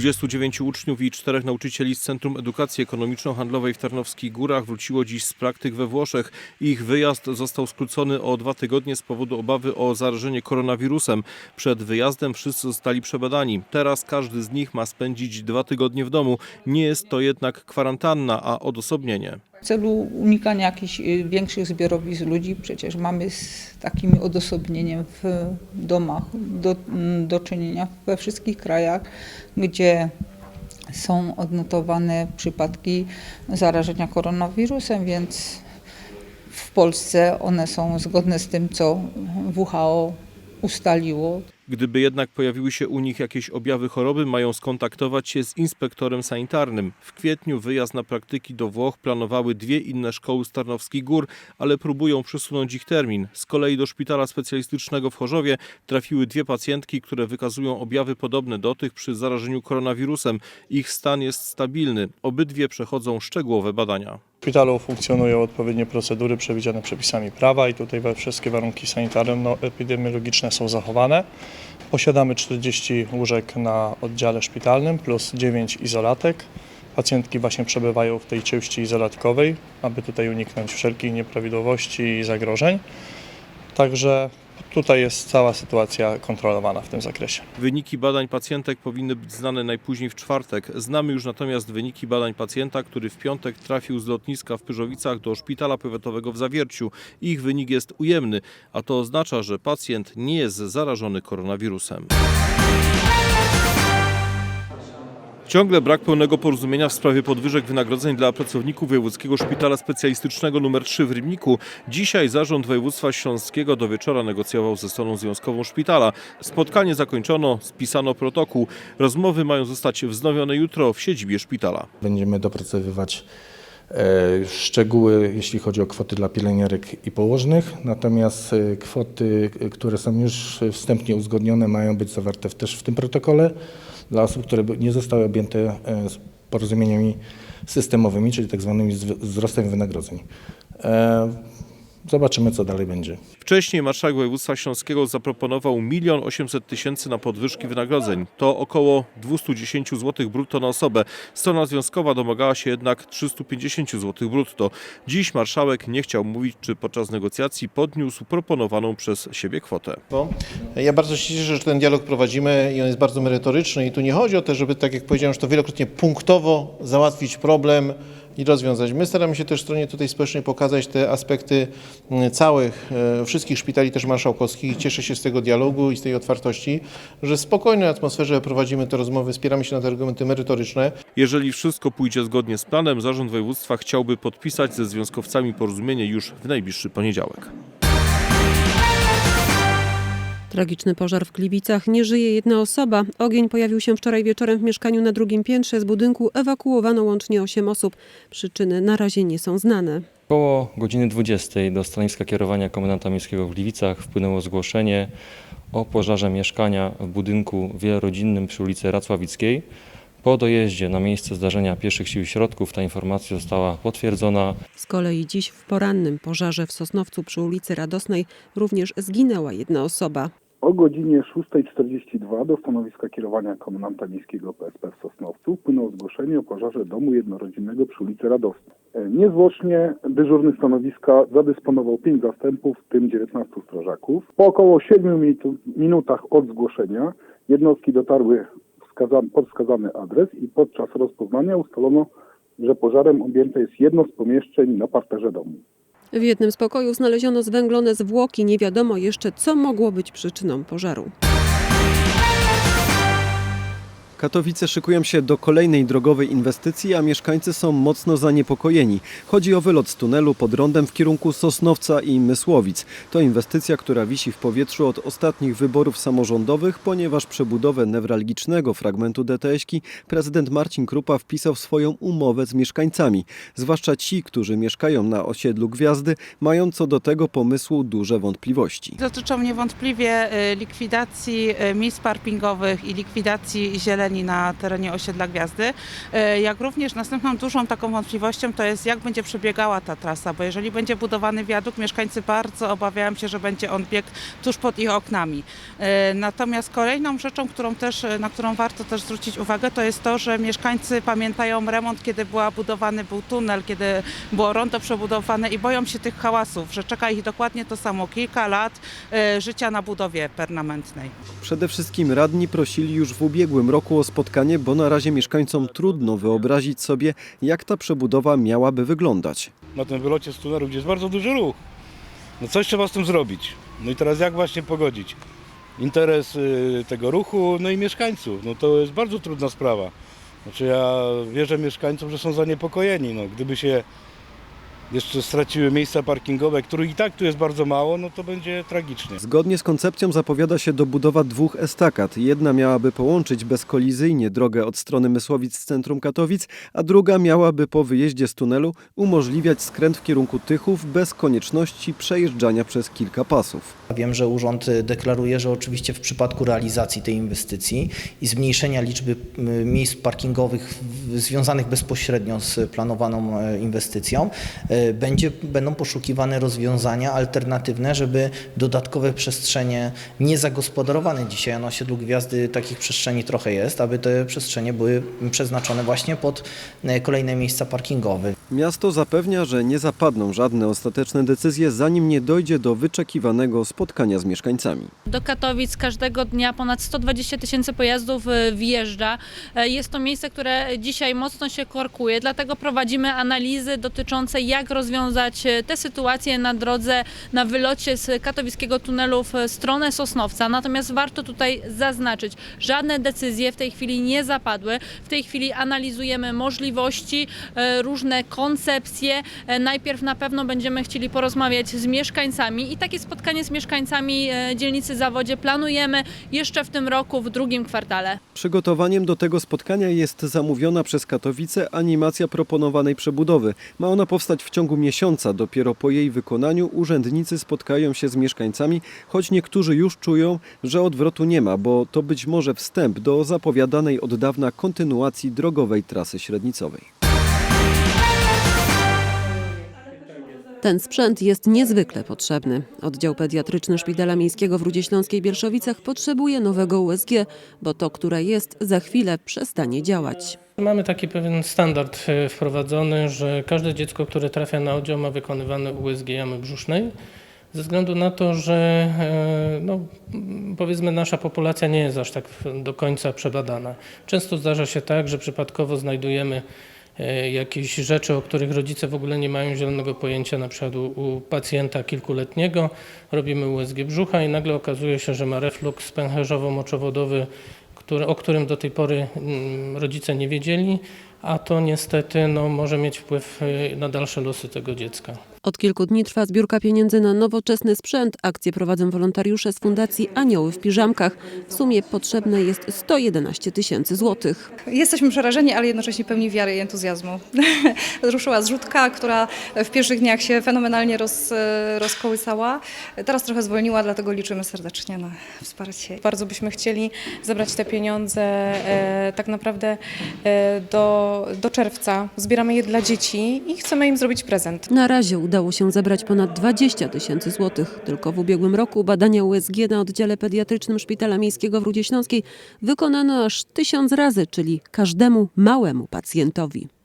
29 uczniów i czterech nauczycieli z Centrum Edukacji Ekonomiczno-Handlowej w Tarnowskich Górach wróciło dziś z praktyk we Włoszech. Ich wyjazd został skrócony o dwa tygodnie z powodu obawy o zarażenie koronawirusem. Przed wyjazdem wszyscy zostali przebadani. Teraz każdy z nich ma spędzić dwa tygodnie w domu. Nie jest to jednak kwarantanna, a odosobnienie. W celu unikania jakichś y, większych zbiorowisk ludzi, przecież mamy z takim odosobnieniem w domach do, mm, do czynienia we wszystkich krajach, gdzie są odnotowane przypadki zarażenia koronawirusem, więc w Polsce one są zgodne z tym, co WHO ustaliło. Gdyby jednak pojawiły się u nich jakieś objawy choroby, mają skontaktować się z inspektorem sanitarnym. W kwietniu wyjazd na praktyki do Włoch planowały dwie inne szkoły z Tarnowskich Gór, ale próbują przesunąć ich termin. Z kolei do szpitala specjalistycznego w Chorzowie trafiły dwie pacjentki, które wykazują objawy podobne do tych przy zarażeniu koronawirusem. Ich stan jest stabilny. Obydwie przechodzą szczegółowe badania. W szpitalu funkcjonują odpowiednie procedury przewidziane przepisami prawa i tutaj wszystkie warunki sanitarno-epidemiologiczne są zachowane. Posiadamy 40 łóżek na oddziale szpitalnym plus 9 izolatek. Pacjentki właśnie przebywają w tej części izolatkowej, aby tutaj uniknąć wszelkich nieprawidłowości i zagrożeń. Także tutaj jest cała sytuacja kontrolowana w tym zakresie. Wyniki badań pacjentek powinny być znane najpóźniej w czwartek. Znamy już natomiast wyniki badań pacjenta, który w piątek trafił z lotniska w Pyrzowicach do szpitala powiatowego w Zawierciu. Ich wynik jest ujemny, a to oznacza, że pacjent nie jest zarażony koronawirusem. Ciągle brak pełnego porozumienia w sprawie podwyżek wynagrodzeń dla pracowników Wojewódzkiego Szpitala Specjalistycznego nr 3 w Rybniku. Dzisiaj zarząd województwa śląskiego do wieczora negocjował ze stroną związkową szpitala. Spotkanie zakończono, spisano protokół. Rozmowy mają zostać wznowione jutro w siedzibie szpitala. Będziemy dopracowywać e, szczegóły, jeśli chodzi o kwoty dla pielęgniarek i położnych, natomiast e, kwoty, e, które są już wstępnie uzgodnione, mają być zawarte też w tym protokole dla osób, które nie zostały objęte e, porozumieniami systemowymi, czyli tak zwanymi zw- wzrostem wynagrodzeń. Zobaczymy, co dalej będzie. Wcześniej marszałek województwa śląskiego zaproponował 1 800 tysięcy na podwyżki wynagrodzeń. To około 210 zł brutto na osobę. Strona związkowa domagała się jednak 350 zł brutto. Dziś marszałek nie chciał mówić, czy podczas negocjacji podniósł proponowaną przez siebie kwotę. Ja bardzo się cieszę, że ten dialog prowadzimy i on jest bardzo merytoryczny i tu nie chodzi o to, żeby, tak jak powiedziałem, że to wielokrotnie punktowo załatwić problem i rozwiązać. My staramy się też stronie tutaj społecznej pokazać te aspekty mm, całych, e, wszystkich szpitali też marszałkowskich cieszę się z tego dialogu i z tej otwartości, że w spokojnej atmosferze prowadzimy te rozmowy, spieramy się na te argumenty merytoryczne. Jeżeli wszystko pójdzie zgodnie z planem, zarząd województwa chciałby podpisać ze związkowcami porozumienie już w najbliższy poniedziałek. Tragiczny pożar w Gliwicach. Nie żyje jedna osoba. Ogień pojawił się wczoraj wieczorem w mieszkaniu na drugim piętrze. Z budynku ewakuowano łącznie 8 osób. Przyczyny na razie nie są znane. Około godziny 20 do stanowiska kierowania komendanta miejskiego w Gliwicach wpłynęło zgłoszenie o pożarze mieszkania w budynku wielorodzinnym przy ulicy Racławickiej. Po dojeździe na miejsce zdarzenia pieszych sił środków ta informacja została potwierdzona. Z kolei dziś w porannym pożarze w Sosnowcu przy ulicy Radosnej również zginęła jedna osoba. O godzinie 6.42 do stanowiska kierowania komendanta miejskiego PSP w Sosnowcu wpłynęło zgłoszenie o pożarze domu jednorodzinnego przy ulicy Radosnej. E, Niezwłocznie dyżurny stanowiska zadysponował 5 zastępów, w tym 19 strażaków. Po około 7 minutu- minutach od zgłoszenia jednostki dotarły wskazany adres i podczas rozpoznania ustalono, że pożarem objęte jest jedno z pomieszczeń na parterze domu. W jednym z pokojów znaleziono zwęglone zwłoki. Nie wiadomo jeszcze, co mogło być przyczyną pożaru. Katowice szykują się do kolejnej drogowej inwestycji, a mieszkańcy są mocno zaniepokojeni. Chodzi o wylot z tunelu pod rondem w kierunku Sosnowca i Mysłowic. To inwestycja, która wisi w powietrzu od ostatnich wyborów samorządowych, ponieważ przebudowę newralgicznego fragmentu DTŚ-ki prezydent Marcin Krupa wpisał w swoją umowę z mieszkańcami. Zwłaszcza ci, którzy mieszkają na osiedlu Gwiazdy, mają co do tego pomysłu duże wątpliwości. Dotyczą niewątpliwie y, likwidacji y, miejsc parkingowych i likwidacji zieleni terenie, na terenie osiedla Gwiazdy. E, Jak również następną dużą taką wątpliwością to jest jak będzie przebiegała ta trasa, bo jeżeli będzie budowany wiadukt, mieszkańcy bardzo obawiają się, że będzie on biegł tuż pod ich oknami. E, Natomiast kolejną rzeczą, którą też, na którą warto też zwrócić uwagę, to jest to, że mieszkańcy pamiętają remont, kiedy była budowany był tunel, kiedy było rondo przebudowane i boją się tych hałasów, że czeka ich dokładnie to samo, kilka lat e, życia na budowie permanentnej. Przede wszystkim radni prosili już w ubiegłym roku o spotkanie, bo na razie mieszkańcom trudno wyobrazić sobie, jak ta przebudowa miałaby wyglądać. na tym wylocie z tunelu, gdzie jest bardzo duży ruch. No coś trzeba z tym zrobić. No i teraz jak właśnie pogodzić interes y, tego ruchu, no i mieszkańców. No to jest bardzo trudna sprawa. Znaczy ja wierzę mieszkańcom, że są zaniepokojeni. No, gdyby się jeszcze straciły miejsca parkingowe, których i tak tu jest bardzo mało, no to będzie tragicznie. Zgodnie z koncepcją zapowiada się dobudowa dwóch estakad. Jedna miałaby połączyć bezkolizyjnie drogę od strony Mysłowic z centrum Katowic, a druga miałaby po wyjeździe z tunelu umożliwiać skręt w kierunku Tychów bez konieczności przejeżdżania przez kilka pasów. Wiem, że urząd deklaruje, że oczywiście w przypadku realizacji tej inwestycji i zmniejszenia liczby m, miejsc parkingowych związanych bezpośrednio z planowaną e, inwestycją, e, będzie, będą poszukiwane rozwiązania alternatywne, żeby dodatkowe przestrzenie niezagospodarowane dzisiaj na osiedlu Gwiazdy takich przestrzeni trochę jest, aby te przestrzenie były przeznaczone właśnie pod e, kolejne miejsca parkingowe. Miasto zapewnia, że nie zapadną żadne ostateczne decyzje, zanim nie dojdzie do wyczekiwanego spotkania z mieszkańcami. Do Katowic każdego dnia ponad 120 tysięcy pojazdów e, wjeżdża. Jest to miejsce, które dzisiaj mocno się korkuje, dlatego prowadzimy analizy dotyczące jak rozwiązać e, tę sytuację na drodze, na wylocie z katowickiego tunelu w stronę Sosnowca. Natomiast warto tutaj zaznaczyć, żadne decyzje w tej chwili nie zapadły. W tej chwili analizujemy możliwości, e, różne koncepcje. E, Najpierw na pewno będziemy chcieli porozmawiać z mieszkańcami i takie spotkanie z mieszkańcami dzielnicy Zawodzie planujemy jeszcze w tym roku, w drugim kwartale. Przygotowaniem do tego spotkania jest zamówiona przez Katowice animacja proponowanej przebudowy. Ma ona powstać w ciągu miesiąca. Dopiero po jej wykonaniu urzędnicy spotkają się z mieszkańcami, choć niektórzy już czują, że odwrotu nie ma, bo to być może wstęp do zapowiadanej od dawna kontynuacji drogowej trasy średnicowej. Ten sprzęt jest niezwykle potrzebny. Oddział pediatryczny Szpitala Miejskiego w Rudzie Śląskiej Bielszowicach potrzebuje nowego USG, bo to, które jest, za chwilę przestanie działać. Mamy taki pewien standard e, wprowadzony, że każde dziecko, które trafia na oddział ma wykonywane USG jamy brzusznej. Ze względu na to, że e, no, powiedzmy nasza populacja nie jest aż tak do końca przebadana. Często zdarza się tak, że przypadkowo znajdujemy jakieś rzeczy, o których rodzice w ogóle nie mają zielonego pojęcia, na przykład u, pacjenta kilkuletniego robimy USG brzucha i nagle okazuje się, że ma refluks pęcherzowo-moczowodowy, który, o którym do tej pory mm, rodzice nie wiedzieli, a to niestety no, może mieć wpływ y, na dalsze losy tego dziecka. Od kilku dni trwa zbiórka pieniędzy na nowoczesny sprzęt. Akcję prowadzą wolontariusze z Fundacji Anioły w Piżamkach. W sumie potrzebne jest 111 tysięcy złotych. Jesteśmy przerażeni, ale jednocześnie pełni wiary i entuzjazmu. Ruszyła zrzutka, która w pierwszych dniach się fenomenalnie roz, rozkołysała. Teraz trochę zwolniła, dlatego liczymy serdecznie na wsparcie. Bardzo byśmy chcieli zebrać te pieniądze e, tak naprawdę e, do, do czerwca. Zbieramy je dla dzieci i chcemy im zrobić prezent. Na razie udało się zebrać ponad 20 tysięcy złotych. Tylko w ubiegłym roku badania USG na oddziale pediatrycznym Szpitala Miejskiego w Rudzie Śląskiej wykonano aż tysiąc razy, czyli każdemu małemu pacjentowi.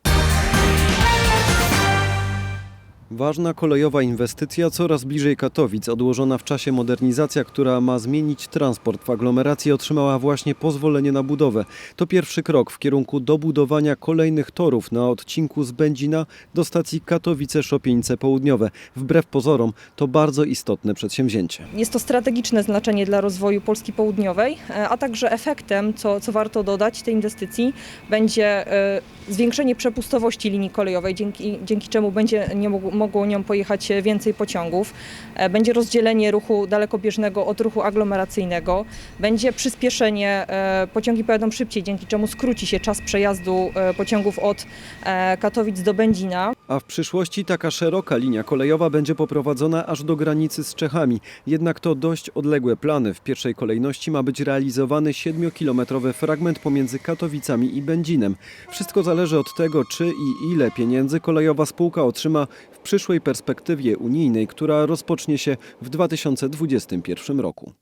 Ważna kolejowa inwestycja coraz bliżej Katowic. Odłożona w czasie modernizacja, która ma zmienić transport w aglomeracji, otrzymała właśnie pozwolenie na budowę. To pierwszy krok w kierunku dobudowania kolejnych torów na odcinku z Będzina do stacji Katowice-Szopieńce Południowe. Wbrew pozorom to bardzo istotne przedsięwzięcie. Jest to strategiczne znaczenie dla rozwoju Polski Południowej, e, a także efektem, co, co warto dodać, tej inwestycji będzie e, zwiększenie przepustowości linii kolejowej, dzięki, dzięki czemu będzie nie mogło, mogło nią pojechać więcej pociągów. E, Będzie rozdzielenie ruchu dalekobieżnego od ruchu aglomeracyjnego. Będzie przyspieszenie, e, pociągi pojadą szybciej, dzięki czemu skróci się czas przejazdu e, pociągów od e, Katowic do Będzina. A w przyszłości taka szeroka linia kolejowa będzie poprowadzona aż do granicy z Czechami. Jednak to dość odległe plany. W pierwszej kolejności ma być realizowany 7-kilometrowy fragment pomiędzy Katowicami i Będzinem. Wszystko zależy od tego, czy i ile pieniędzy kolejowa spółka otrzyma w przyszłej perspektywie unijnej, która rozpocznie się w 2021 roku.